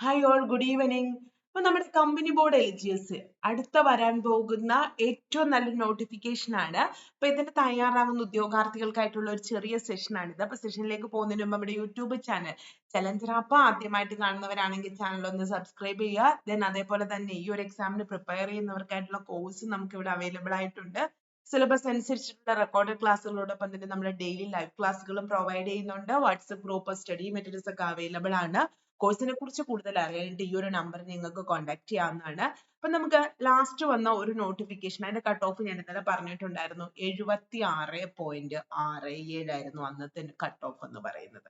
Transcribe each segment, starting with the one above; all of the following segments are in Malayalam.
ഹായ് ഓൾ ഗുഡ് ഈവനിങ് അപ്പൊ നമ്മുടെ company board L G S അടുത്ത വരാൻ പോകുന്ന ഏറ്റവും നല്ല നോട്ടിഫിക്കേഷൻ ആണ്. അപ്പൊ ഇതിന് തയ്യാറാവുന്ന ഉദ്യോഗാർത്ഥികൾക്കായിട്ടുള്ള ഒരു ചെറിയ സെഷൻ ആണിത്. അപ്പൊ സെഷനിലേക്ക് പോകുന്നതിന് മുമ്പ് നമ്മുടെ യൂട്യൂബ് ചാനൽ ചലഞ്ചർ ആപ്പ് ആദ്യമായിട്ട് കാണുന്നവരാണെങ്കിൽ ചാനൽ ഒന്ന് സബ്സ്ക്രൈബ് ചെയ്യുക. ദെൻ അതേപോലെ തന്നെ ഈ ഒരു എക്സാമിന് പ്രിപ്പയർ ചെയ്യുന്നവർക്കായിട്ടുള്ള കോഴ്സ് നമുക്ക് ഇവിടെ അവൈലബിൾ ആയിട്ടുണ്ട്. സിലബസ് അനുസരിച്ചിട്ടുള്ള റെക്കോർഡഡ് ക്ലാസ്സുകളോടൊപ്പം തന്നെ നമ്മുടെ ഡെയിലി ലൈവ് ക്ലാസ്സുകളും പ്രൊവൈഡ് ചെയ്യുന്നുണ്ട്. വാട്സപ്പ് ഗ്രൂപ്പ് സ്റ്റഡി മെറ്റീരിയൽസ് ഒക്കെ അവൈലബിൾ ആണ്. കോഴ്സിനെ കുറിച്ച് കൂടുതൽ അറിയാനായിട്ട് ഈ ഒരു നമ്പർ നിങ്ങൾക്ക് കോൺടാക്ട് ചെയ്യാവുന്നതാണ്. അപ്പൊ നമുക്ക് ലാസ്റ്റ് വന്ന ഒരു നോട്ടിഫിക്കേഷൻ അതിന്റെ കട്ട് ഓഫ് ഞാൻ ഇന്നലെ പറഞ്ഞിട്ടുണ്ടായിരുന്നു. എഴുപത്തി ആറ് പോയിന്റ് ആറ് ഏഴായിരുന്നു അന്നത്തെ കട്ട് ഓഫ് എന്ന് പറയുന്നത്.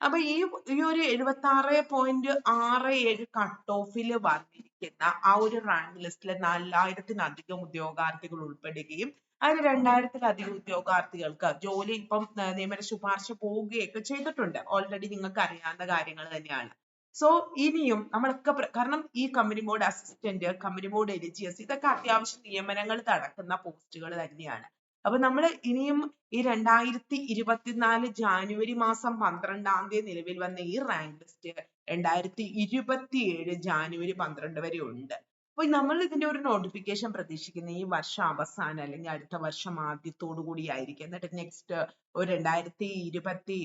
അപ്പൊ ഈ ഈ ഒരു എഴുപത്തി ആറ് പോയിന്റ് ആറ് ഏഴ് കട്ട് ഓഫിൽ വന്നിരിക്കുന്ന ആ ഒരു റാങ്ക് ലിസ്റ്റിലെ നാലായിരത്തിനധികം ഉദ്യോഗാർത്ഥികൾ ഉൾപ്പെടുകയും അതിൽ രണ്ടായിരത്തിലധികം ഉദ്യോഗാർത്ഥികൾക്ക് ജോലി ഇപ്പം നിയമന ശുപാർശ പോവുകയൊക്കെ ചെയ്തിട്ടുണ്ട്. ഓൾറെഡി നിങ്ങൾക്ക് അറിയാവുന്ന കാര്യങ്ങൾ തന്നെയാണ്. സോ ഇനിയും നമ്മളൊക്കെ കാരണം ഈ company board assistant company board LGS ഇതൊക്കെ അത്യാവശ്യം നിയമനങ്ങൾ നടക്കുന്ന പോസ്റ്റുകൾ തന്നെയാണ്. അപ്പൊ നമ്മൾ ഇനിയും ഈ രണ്ടായിരത്തി ഇരുപത്തിനാല് ജാനുവരി മാസം പന്ത്രണ്ടാം തീയതി നിലവിൽ വന്ന ഈ റാങ്ക് ലിസ്റ്റ് രണ്ടായിരത്തി ഇരുപത്തിയേഴ് ജാനുവരി പന്ത്രണ്ട് വരെ ഉണ്ട്. അപ്പൊ നമ്മൾ ഇതിന്റെ ഒരു നോട്ടിഫിക്കേഷൻ പ്രതീക്ഷിക്കുന്ന ഈ വർഷം അവസാനം അല്ലെങ്കിൽ അടുത്ത വർഷം ആദ്യത്തോടു കൂടി ആയിരിക്കും. എന്നിട്ട് നെക്സ്റ്റ് ഒരു രണ്ടായിരത്തി ഇരുപത്തി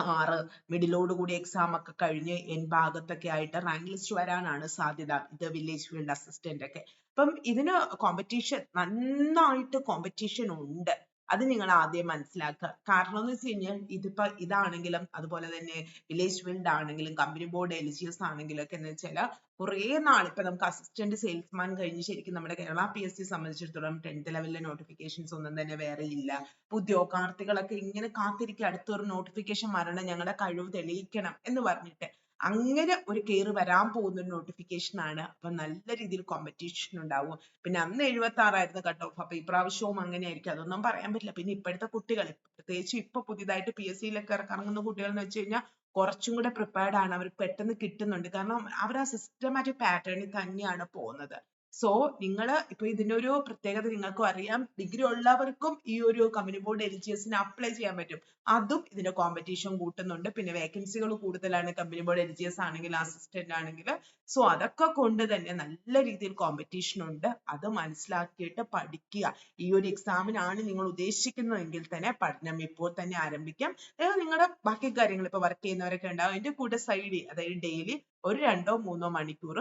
ആറ്. മിഡിലോട് കൂടി എക്സാം ഒക്കെ കഴിഞ്ഞ് എൻ ഭാഗത്തൊക്കെ ആയിട്ട് റാങ്ക് ലിസ്റ്റ് വരാനാണ് സാധ്യത. ഇത് വില്ലേജ് ഫീൽഡ് അസിസ്റ്റന്റ് ഒക്കെ. അപ്പം ഇതിന് കോമ്പറ്റീഷൻ നന്നായിട്ട് കോമ്പറ്റീഷൻ ഉണ്ട്. അത് നിങ്ങൾ ആദ്യം മനസ്സിലാക്കുക. കാരണം എന്ന് വെച്ച് കഴിഞ്ഞാൽ ഇതിപ്പോ ഇതാണെങ്കിലും അതുപോലെ തന്നെ വില്ലേജ് ഫീൽഡ് ആണെങ്കിലും കമ്പനി ബോർഡ് എലിജിയസ് ആണെങ്കിലും ഒക്കെ എന്ന് വെച്ചാൽ കുറേ നാൾ ഇപ്പൊ നമുക്ക് അസിസ്റ്റന്റ് സെയിൽസ്മാൻ കഴിഞ്ഞ് ശരിക്കും നമ്മുടെ കേരള പി എസ് സി സംബന്ധിച്ചിടത്തോളം ടെൻത്ത് ലെവലിലെ നോട്ടിഫിക്കേഷൻസ് ഒന്നും തന്നെ വേറെ ഇല്ല. ഉദ്യോഗാർത്ഥികളൊക്കെ ഇങ്ങനെ കാത്തിരിക്കുക. അടുത്തൊരു നോട്ടിഫിക്കേഷൻ വരണം. ഞങ്ങളുടെ കഴിവ് തെളിയിക്കണം എന്ന് പറഞ്ഞിട്ട് അങ്ങനെ ഒരു കെയർ വരാൻ പോകുന്ന ഒരു നോട്ടിഫിക്കേഷൻ ആണ്. അപ്പൊ നല്ല രീതിയിൽ കോമ്പറ്റീഷൻ ഉണ്ടാവും. പിന്നെ അന്ന് എഴുപത്തി ആറായിരുന്നു കട്ട് ഓഫ് അപ്പൊ ഇപ്രാവശ്യവും അങ്ങനെ ആയിരിക്കും അതൊന്നും പറയാൻ പറ്റില്ല. പിന്നെ ഇപ്പോഴത്തെ കുട്ടികൾ പ്രത്യേകിച്ച് ഇപ്പൊ പുതിയതായിട്ട് പി എസ് സിയിലൊക്കെ ഇറങ്ങുന്ന കുട്ടികൾ എന്ന് വെച്ച് കഴിഞ്ഞാൽ കുറച്ചും കൂടെ പ്രിപ്പയർഡ് ആണ്. അവർ പെട്ടെന്ന് കിട്ടുന്നുണ്ട്. കാരണം അവർ ആ സിസ്റ്റമാറ്റിക് pattern ൽ തന്നെയാണ് പോകുന്നത്. സോ നിങ്ങൾ ഇപ്പൊ ഇതിന്റെ ഒരു പ്രത്യേകത നിങ്ങൾക്കും അറിയാം. ഡിഗ്രി ഉള്ളവർക്കും ഈ ഒരു കമ്പനി ബോർഡ് എലിജിയസിന് അപ്ലൈ ചെയ്യാൻ പറ്റും. അതും ഇതിന്റെ കോമ്പറ്റീഷൻ കൂട്ടുന്നുണ്ട്. പിന്നെ വേക്കൻസികൾ കൂടുതലാണ്. കമ്പനി ബോർഡ് എലിജിയസ് ആണെങ്കിൽ അസിസ്റ്റന്റ് ആണെങ്കിൽ സോ അതൊക്കെ കൊണ്ട് തന്നെ നല്ല രീതിയിൽ കോമ്പറ്റീഷൻ ഉണ്ട്. അത് മനസ്സിലാക്കിയിട്ട് പഠിക്കുക. ഈ ഒരു എക്സാമിനാണ് നിങ്ങൾ ഉദ്ദേശിക്കുന്നതെങ്കിൽ തന്നെ പഠനം ഇപ്പോൾ തന്നെ ആരംഭിക്കാം. നിങ്ങളുടെ ബാക്കി കാര്യങ്ങൾ ഇപ്പൊ വർക്ക് ചെയ്യുന്നവരൊക്കെ ഉണ്ടാവും. അതിന്റെ കൂടെ സൈഡിൽ അതായത് ഡെയിലി ഒരു രണ്ടോ മൂന്നോ മണിക്കൂർ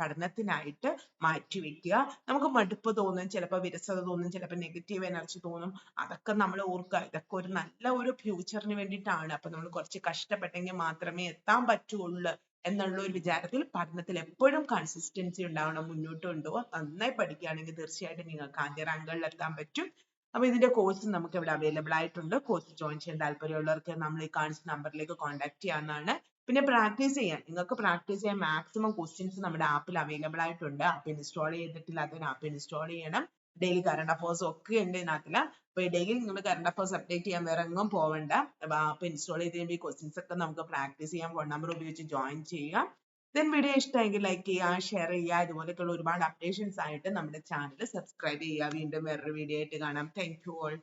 പഠനത്തിനായിട്ട് മാറ്റി വെക്കുക. നമുക്ക് മടുപ്പ് തോന്നും ചിലപ്പോൾ വിരസത തോന്നും ചിലപ്പോൾ നെഗറ്റീവ് എനർജി തോന്നും. അതൊക്കെ നമ്മൾ ഓർക്കുക. ഇതൊക്കെ ഒരു നല്ല ഒരു ഫ്യൂച്ചറിന് വേണ്ടിയിട്ടാണ്. അപ്പൊ നമ്മൾ കുറച്ച് കഷ്ടപ്പെട്ടെങ്കിൽ മാത്രമേ എത്താൻ പറ്റുള്ളൂ എന്നുള്ള ഒരു വിചാരത്തിൽ പഠനത്തിൽ എപ്പോഴും കൺസിസ്റ്റൻസി ഉണ്ടാവണം മുന്നോട്ട് കൊണ്ടുപോകുക നന്നായി പഠിക്കുകയാണെങ്കിൽ തീർച്ചയായിട്ടും നിങ്ങൾക്ക് ആദ്യ റാങ്കുകളിൽ എത്താൻ പറ്റും. അപ്പൊ ഇതിന്റെ കോഴ്സ് നമുക്ക് ഇവിടെ അവൈലബിൾ ആയിട്ടുണ്ട്. കോഴ്സ് ജോയിൻ ചെയ്യാൻ താല്പര്യമുള്ളവർക്ക് നമ്മൾ ഈ കാണിച്ച നമ്പറിലേക്ക് കോൺടാക്ട് ചെയ്യാവുന്നതാണ്. പിന്നെ പ്രാക്ടീസ് ചെയ്യാൻ നിങ്ങൾക്ക് പ്രാക്ടീസ് ചെയ്യാൻ മാക്സിമം ക്വസ്റ്റ്യൻസ് നമ്മുടെ ആപ്പിൽ അവൈലബിൾ ആയിട്ടുണ്ട്. ആപ്പ് ഇൻസ്റ്റാൾ ചെയ്തിട്ടില്ലാത്തവർ ആപ്പ് ഇൻസ്റ്റാൾ ചെയ്യണം. ഡെയിലി കറണ്ട് അഫേഴ്സ് ഒക്കെ ഉണ്ട് ഇതിനകത്തിൽ. അപ്പൊ ഡെയിലി നിങ്ങൾ കറണ്ട് അഫേഴ്സ് അപ്ഡേറ്റ് ചെയ്യാൻ വേറെ എങ്ങും പോവണ്ട. ആപ്പ് ഇൻസ്റ്റാൾ ചെയ്ത് കഴിയുമ്പോൾ ഈ ക്വസ്റ്റ്യൻസ് ഒക്കെ നമുക്ക് പ്രാക്ടീസ് ചെയ്യാം. ഫോൺ നമ്പർ ഉപയോഗിച്ച് ജോയിൻ ചെയ്യുക. ദെൻ വീഡിയോ ഇഷ്ടമെങ്കിൽ ലൈക്ക് ചെയ്യുക ഷെയർ ചെയ്യുക. ഇതുപോലെയൊക്കെയുള്ള ഒരുപാട് അപ്ഡേഷൻസ് ആയിട്ട് നമ്മുടെ ചാനൽ സബ്സ്ക്രൈബ് ചെയ്യുക. വീണ്ടും വേറൊരു വീഡിയോ ആയിട്ട് കാണാം. Thank you all